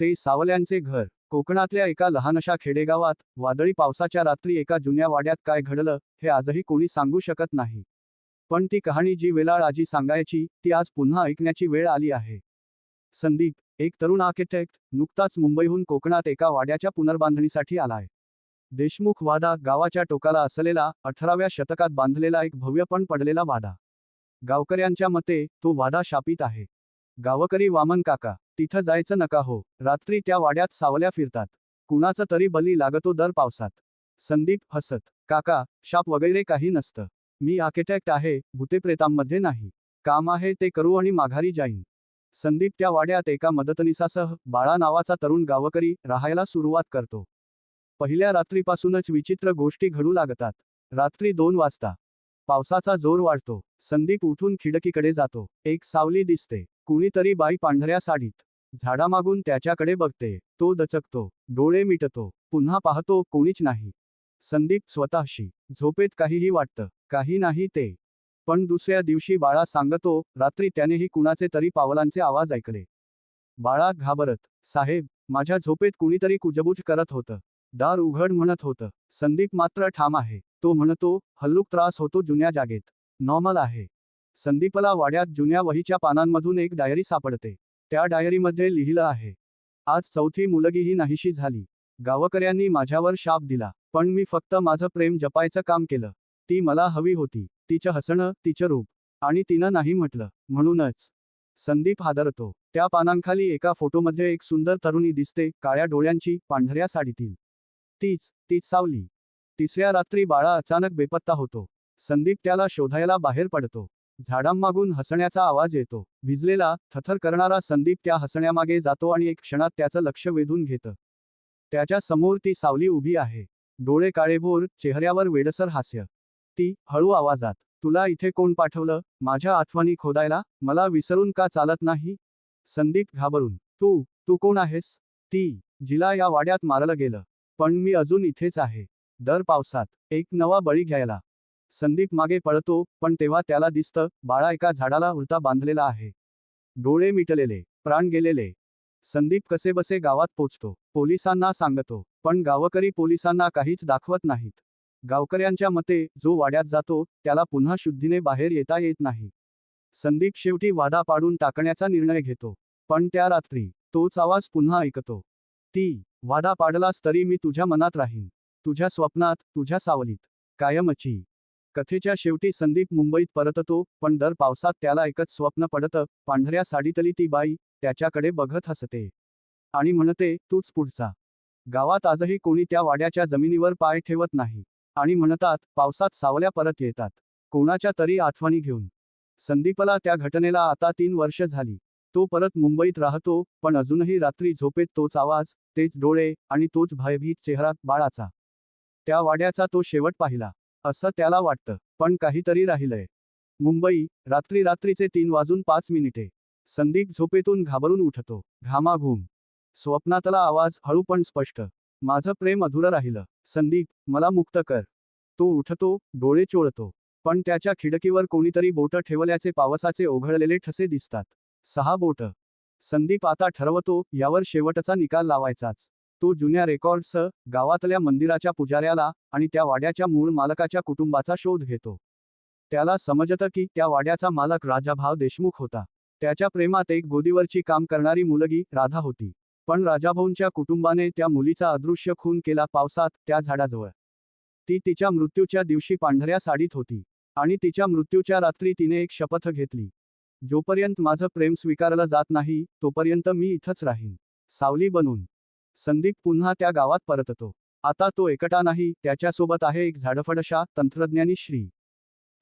ते सावल्यांचे घर. कोकणातल्या एका लहानशा खेडेगावात वादळी पावसाच्या रात्री एका जुन्या वाड्यात काय घडलं हे आजही कोणी सांगू शकत नाही. पण ती कहाणी जी वेलाळ आजी सांगायची ती आज पुन्हा ऐकण्याची वेळ आली आहे. संदीप एक तरुण आर्किटेक्ट नुकताच मुंबईहून कोकणात एका वाड्याच्या पुनर्बांधणीसाठी आलाय. देशमुख वाडा गावाच्या टोकाला असलेला अठराव्या शतकात बांधलेला एक भव्य पण पडलेला वाडा. गावकऱ्यांच्या मते तो वाडा शापित आहे. गावकरी वामन काका तिथं जायचं नका हो. रात्री त्या वाड्यात सावल्या फिरतात. कुणाचा तरी बली लागतो दर पावसात. संदीप हसत काका शाप वगैरे काही नसतं. मी आर्किटेक्ट आहे भूतेप्रेतांमध्ये नाही. काम आहे ते करू आणि माघारी जाईन. संदीप त्या वाड्यात एका मदतनीसासह बाळा नावाचा तरुण गावकरी राहायला सुरुवात करतो. पहिल्या रात्रीपासूनच विचित्र गोष्टी घडू लागतात. रात्री दोन वाजता. पावसाचा जोर वाढतो. संदीप उठून खिडकीकडे जातो. एक सावली दिसते. कुणीतरी बाई पांढऱ्या साडीत. झाडामागून त्याच्याकडे बघते. तो दचकतो. डोळे मिटतो. पुन्हा पाहतो कोणीच नाही. संदीप स्वतःशी. झोपेत काहीही वाटतं. काही नाही ते. पण दुसऱ्या दिवशी बाळा सांगतो रात्री त्यानेही कुणाचे तरी पावलांचे आवाज ऐकले. बाळा घाबरत. साहेब माझ्या झोपेत कुणीतरी कुजबूज करत होतं. दार उघड म्हणत होतं. संदीप मात्र ठाम आहे. तो म्हणतो हल्लूक त्रास होतो जुन्या जागेत. नॉर्मल आहे. संदीपला वाड्यात जुन्या वहीच्या पानांमधून एक डायरी सापडते. त्या डायरीमध्ये लिहिलं आहे. आज चौथी मुलगीही नाहीशी झाली. गावकऱ्यांनी माझ्यावर शाप दिला पण मी फक्त माझं प्रेम जपायचं काम केलं. ती मला हवी होती तिचं हसणं तिचं रूप आणि तिनं नाही म्हटलं म्हणूनच. संदीप हादरतो. त्या पानांखाली एका फोटोमध्ये एक सुंदर तरुणी दिसते काळ्या डोळ्यांची पांढऱ्या साडीतील. तीच तीच सावली. तिसऱ्या रात्री बाळा अचानक बेपत्ता होतो. संदीप त्याला शोधायला बाहेर पडतो. झाडांमागून हसण्याचा आवाज येतो. भिजलेला थथर करणारा संदीप त्या हसण्यामागे जातो आणि एक क्षणात त्याचं लक्ष वेधून घेतं. त्याच्यासमोर ती सावली उभी आहे. डोळे काळेभोर चेहऱ्यावर वेडसर हास्य. ती हळू आवाजात तुला इथे कोण पाठवलं? माझ्या आठवणी खोदायला? मला विसरून का चालत नाही? संदीप घाबरून तू तू कोण आहेस? ती जिला या वाड्यात मारलं गेलं. पण मी अजून इथेच आहे. दर पावसात एक नवा बळी घ्यायला. संदीप मागे पळतो पण तेव्हा त्याला दिसतं बाळा एका झाडाला उलता बांधलेला आहे. डोळे मिटलेले प्राण गेलेले. संदीप कसेबसे गावात पोचतो पोलिसांना सांगतो पण गावकरी पोलिसांना काहीच दाखवत नाहीत. गावकऱ्यांच्या मते जो वाड्यात जातो त्याला पुन्हा शुद्धीने बाहेर येता येत नाही. संदीप शेवटी वादा पाडून टाकण्याचा निर्णय घेतो पण त्या रात्री तोच आवाज पुन्हा ऐकतो. ती वादा पाडलास तरी मी तुझ्या मनात राहीन तुझ्या स्वप्नात तुझ्या सावलीत कायमची. कथेच्या शेवटी संदीप मुंबईत परततो पण दर पावसात त्याला एकच स्वप्न पडतं पांढऱ्या साडीतली ती बाई त्याच्याकडे बघत हसते. आणि म्हणते तूच पुढचा. गावात आजही कोणी त्या वाड्याच्या जमिनीवर पाय ठेवत नाही. आणि म्हणतात पावसात सावल्या परत येतात. कोणाच्या तरी आठवणी घेऊन. संदीपला त्या घटनेला आता तीन वर्ष झाली. तो परत मुंबईत राहतो पण अजूनही रात्री झोपेत तोच आवाज तेच डोळे आणि तोच भयभीत चेहरा बाळाचा. त्या वाड्याचा तो शेवट पाहिला. असं त्याला वाटतं. पण काहीतरी राहिलंय. मुंबई रात्री रात्रीचे तीन वाजून पाच मिनिटे. संदीप झोपेतून घाबरून उठतो. घामाघूम. स्वप्नातला आवाज हळू पण स्पष्ट. माझं प्रेम अधुरं राहिलं. संदीप मला मुक्त कर. तो उठतो डोळे चोळतो. पण त्याच्या खिडकीवर कोणीतरी बोटं ठेवल्याचे पावसाचे ओघळलेले ठसे दिसतात. सहा बोट. संदीप आता ठरवतो यावर शेवटचा निकाल लावायचाच. तो जुन्या रेकॉर्डसह गावातल्या मंदिराच्या पुजाऱ्याला आणि त्या वाड्याच्या मूळ मालकाच्या कुटुंबाचा शोध घेतो. त्याला समजतं की त्या वाड्याचा मालक राजाभाव देशमुख होता. त्याच्या प्रेमात एक गोदीवरची काम करणारी मुलगी राधा होती. पण राजाभाऊंच्या कुटुंबाने त्या मुलीचा अदृश्य खून केला पावसात त्या झाडाजवळ. ती तिच्या मृत्यूच्या दिवशी पांढऱ्या साडीत होती आणि तिच्या मृत्यूच्या रात्री तिने एक शपथ घेतली. जोपर्यंत माझं प्रेम स्वीकारलं जात नाही तोपर्यंत मी इथंच राहीन. सावली बनून. संदीप पुन्हा त्या गावात परततो आता तो एकटा नाही त्याच्यासोबत आहे एक झाडफडशा तंत्रज्ञानी श्री.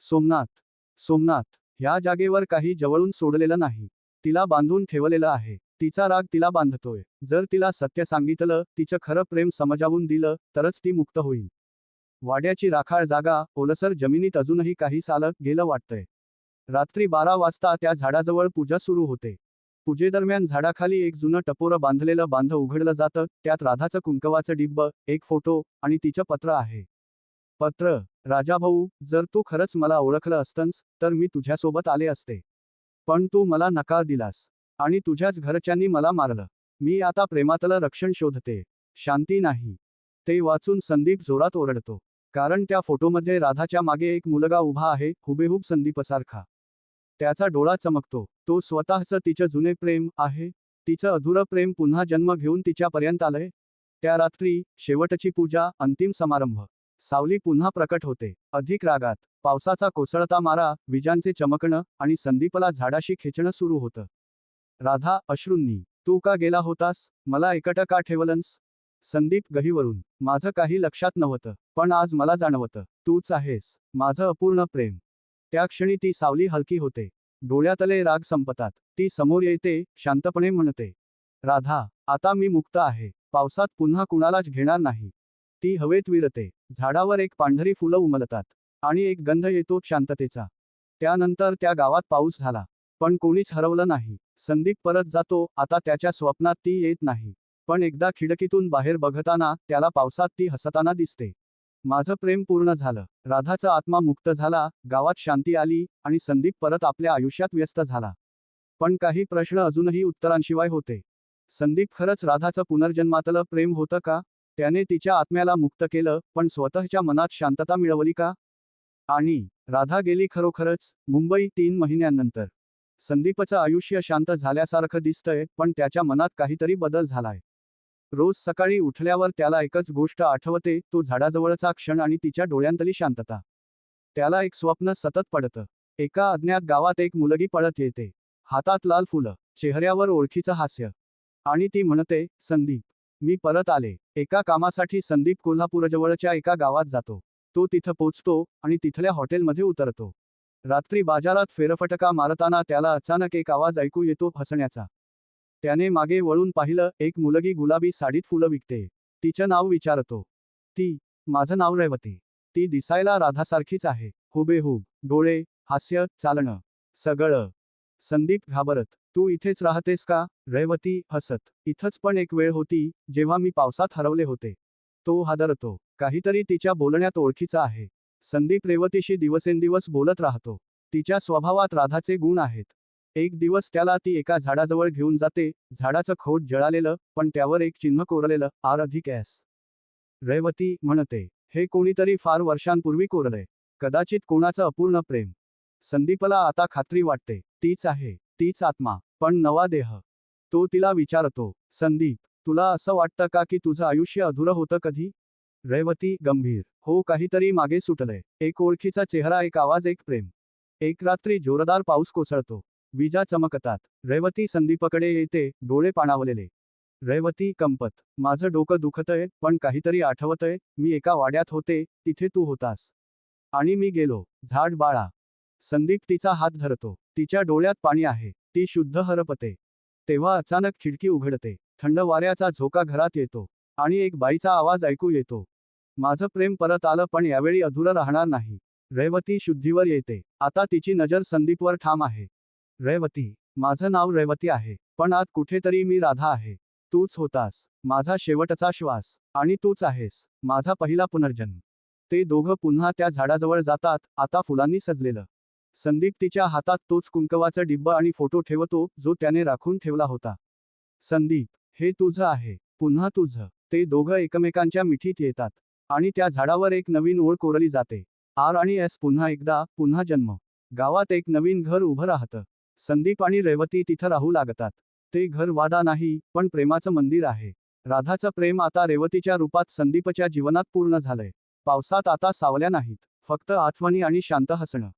सोमनाथ. सोमनाथ ह्या जागेवर काही जवळून सोडलेलं नाही. तिला बांधून ठेवलेलं आहे. तिचा राग तिला बांधतोय. जर तिला सत्य सांगितलं तिचं खरं प्रेम समजावून दिलं तरच ती मुक्त होईल. वाड्याची राखाळ जागा ओलसर जमिनीत अजूनही काही सालक गेलं वाटतंय. रात्री बारा वाजता त्या झाडाजवळ पूजा सुरू होते. पूजेदरम्यान झाडाखाली एक जुनं टपोरं बांधलेलं बांध उघडलं जातं त्यात राधाचं कुंकवाचं डिब्ब एक फोटो आणि तिचं पत्र आहे. पत्र राजाभाऊ जर तू खरंच मला ओळखलं असतंस तर मी तुझ्यासोबत आले असते. पण तू मला नकार दिलास आणि तुझ्याच घरच्यांनी मला मारलं. मी आता प्रेमातलं रक्षण शोधते. शांती नाही. ते वाचून संदीप जोरात ओरडतो. कारण त्या फोटोमध्ये राधाच्या मागे एक मुलगा उभा आहे हुबेहूब संदीपसारखा. त्याचा डोळा चमकतो. तो स्वतःचं तिचं जुने प्रेम आहे. तिचं अधुरं प्रेम पुन्हा जन्म घेऊन तिच्यापर्यंत आलंय. त्या रात्री शेवटची पूजा अंतिम समारंभ. सावली पुन्हा प्रकट होते. अधिक रागात. पावसाचा कोसळता मारा विजांचे चमकणं आणि संदीपला झाडाशी खेचणं सुरू होतं. राधा अश्रूंनी तू का गेला होतास? मला एकटं का ठेवलंस? संदीप गहीवरून माझं काही लक्षात नव्हतं पण आज मला जाणवतं. तूच आहेस. माझं अपूर्ण प्रेम. त्या क्षणी ती सावली हलकी होते. डोळ्यातले राग संपतात. ती समोर येते शांतपणे म्हणते. राधा आता मी मुक्त आहे. पावसात पुन्हा कुणालाच घेणार नाही. ती हवेत विरते. झाडावर एक पांढरी फुलं उमलतात. आणि एक गंध येतो शांततेचा. त्यानंतर त्या गावात पाऊस झाला. पण कोणीच हरवलं नाही. संदीप परत जातो. आता त्याच्या स्वप्नात ती येत नाही. पण एकदा खिडकीतून बाहेर बघताना त्याला पावसात ती हसताना दिसते. माझं प्रेम पूर्ण झालं. राधाचा आत्मा मुक्त झाला गावात शांती आली आणि संदीप परत आपल्या आयुष्यात व्यस्त झाला. पण काही प्रश्न अजूनही उत्तरांशिवाय होते. संदीप खरंच राधाचं पुनर्जन्मातलं प्रेम होतं का? त्याने तिच्या आत्म्याला मुक्त केलं पण स्वतःच्या मनात शांतता मिळवली का? आणि राधा गेली खरोखरच? मुंबई तीन महिन्यांनंतर. संदीपचं आयुष्य शांत झाल्यासारखं दिसतंय पण त्याच्या मनात काहीतरी बदल झालाय. रोज सकाळी उठल्यावर त्याला एकच गोष्ट आठवते तो झाडाजवळचा क्षण आणि तिच्या डोळ्यांतली शांतता. त्याला एक स्वप्न सतत पडतं. एका अज्ञात गावात एक मुलगी पळत येते. हातात लाल फुलं चेहऱ्यावर ओळखीचं हास्य. आणि ती म्हणते संदीप मी परत आले. एका कामासाठी संदीप कोल्हापूरजवळच्या एका गावात जातो. तो तिथं पोचतो आणि तिथल्या हॉटेलमध्ये उतरतो. रात्री बाजारात फेरफटका मारताना त्याला अचानक एक आवाज ऐकू येतो हसण्याचा. त्याने मागे वळून पाहिलं एक मुलगी गुलाबी साडीत फुलं विकते. तिचं नाव विचारतो. ती माझं नाव रेवती. ती दिसायला राधासारखीच आहे. हुबेहूब डोळे हास्य चालणं. सगळं. संदीप घाबरत तू इथेच राहतेस का? रेवती हसत. इथंच पण एक वेळ होती जेव्हा मी पावसात हरवले होते. तो हादरतो. काहीतरी तिच्या बोलण्यात ओळखीचा आहे. संदीप रेवतीशी दिवसेंदिवस बोलत राहतो. तिच्या स्वभावात राधाचे गुण आहेत. एक दिवस त्याला ती एका झाडाजवळ घेऊन जाते झाडाचं खोट जळालेलं पण त्यावर एक चिन्ह कोरलेलं आर अधिक एस. रेवती म्हणते हे कोणीतरी फार वर्षांपूर्वी कोरलंय. कदाचित कोणाचं अपूर्ण प्रेम. संदीपला आता खात्री वाटते. तीच आहे तीच आत्मा पण नवा देह. तो तिला विचारतो संदीप तुला असं वाटतं का की तुझं आयुष्य अधुरं होतं कधी? रेवती गंभीर हो काहीतरी मागे सुटलंय. एक ओळखीचा चेहरा एक आवाज एक प्रेम. एक रात्री जोरदार पाऊस कोसळतो. विजा चमकतात. रेवती संदीपकडे येते डोळे पाणावलेले. रेवती कंपत. माझं डोकं दुखतंय पण काहीतरी आठवतंय. मी एका वाड्यात होते तिथे तू होतास. आणि मी गेलो. झाड बाळा. संदीप तिचा हात धरतो. तिच्या डोळ्यात पाणी आहे. ती शुद्ध हरपते. तेव्हा अचानक खिडकी उघडते. थंड वाऱ्याचा झोका घरात येतो. आणि एक बाईचा आवाज ऐकू येतो. माझं प्रेम परत आलं पण यावेळी अधुरं राहणार नाही. रेवती शुद्धीवर येते. आता तिची नजर संदीपवर ठाम आहे. रेवती. माझं नाव रेवती आहे पण आत कुठेतरी मी राधा आहे. तूच होतास माझा शेवटचा श्वास आणि तूच आहेस माझा पहिला पुनर्जन्म. ते दोघं पुन्हा त्या झाडाजवळ जातात आता फुलांनी सजलेलं. संदीप तिच्या हातात तोच कुंकवाचं डिब्ब आणि फोटो ठेवतो जो त्याने राखून ठेवला होता. संदीप हे तुझं आहे पुन्हा तुझं. ते दोघं एकमेकांच्या मिठीत येतात आणि त्या झाडावर एक नवीन ओळ कोरली जाते. आर आणि एस पुन्हा एकदा पुन्हा जन्म. गावात एक नवीन घर उभं राहतं. संदीप आणि रेवती तिथं राहू लागतात. ते घर वादा नाही पण प्रेमाचं मंदिर आहे. राधाचं प्रेम आता रेवतीच्या रूपात संदीपच्या जीवनात पूर्ण झालंय. पावसात आता सावल्या नाहीत. फक्त आठवणी आणि शांत हसणं.